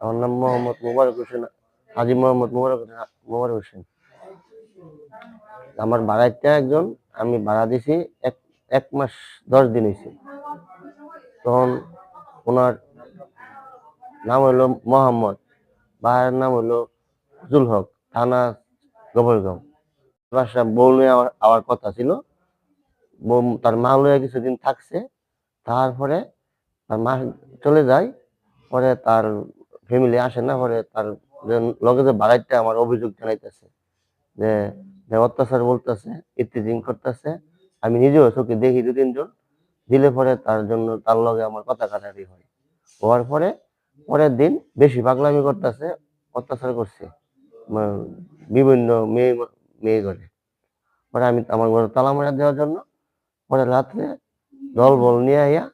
আমার নাম মোহাম্মদ মোবারক হোসেন, হাজি মোহাম্মদ মোবারক মোবারক হোসেন। আমার ভাড়াইতে একজন, আমি ভাড়া দিছি এক এক মাস দশ দিন হয়েছে তখন ওনার নাম হলো মোহাম্মদ, ভাইয়ের নাম হলো ফজল হক, থানা গোবরগাঁও। বাসা বউ নিয়ে আমার আওয়ার কথা ছিল। বউ তার মা লইয়া কিছুদিন থাকছে। তারপরে তার মা চলে যায়। পরে তার ফ্যামিলি আসে না পরে তার লগে যে বাড়াইতে আমার অভিযোগ জানাইতেছে, যে অত্যাচার বলতেছে ইত্যাদি করতেছে, আমি নিজেও চোখে দেখি দু তিনজন, দিলে পরে তার জন্য তার লগে আমার কথা কাটারি হয়। হওয়ার পরে, পরের দিন বেশি পাগলামি করতেছে, অত্যাচার করছে বিভিন্ন মেয়ে মেয়ে করে পরে আমি আমার ঘরে তালা মারা দেওয়ার জন্য, পরে রাত্রে দল বল নিয়ে আইয়া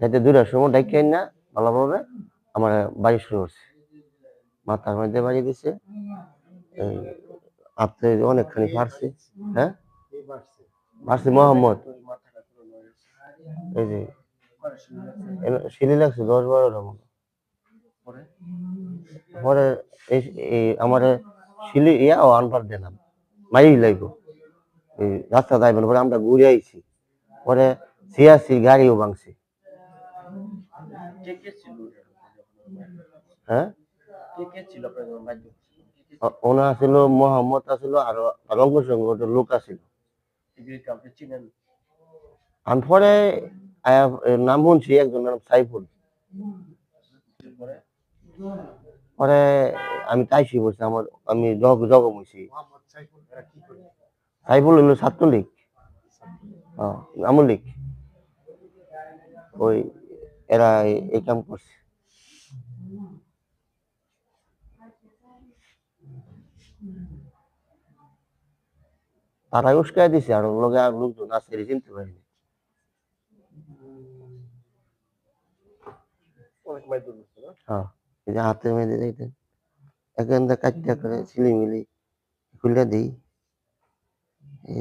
যাতে দুটার সময় ডাকিয়ে না ভালোভাবে আমার বাড়ি শুরু করছে। মাথার মধ্যে বাড়ি দিছে। আপনি অনেকখানি পারছে হ্যাঁ? পারছে মোহাম্মদ। এই যে সিলি লাগছে দশ বারোটা মতো পরে এই আমার সিলি ইয়া, ও আনপার দিলাম মাই লাগবো। এই রাস্তা যাইবেন পরে আমরা ঘুরে আইছি। পরে সিয়াসি গাড়িও ভাঙছে। হ্যাঁ? ওনা ছিল মোহাম্মদ আছিল আর অঙ্গ সঙ্গ লোক আছিল। আমি পরে নাম শুনছি একজন নাম সাইফুল। পরে আমি তাইছি বলছি আমার আমি জগ জগম হয়েছি সাইফুল হইল ছাত্রলীগ। হ্যাঁ, আমল লীগ ওই এরা এই- এই কাম করছে। উস্কাই দিছে আর লগে আর লোকজন আছে চিনতে পারিনি হ্যাঁ এই মেয়েদের দেখতেন এখান থেকে কাটটা করে ছিলিমিলি খুলে দিই। এ,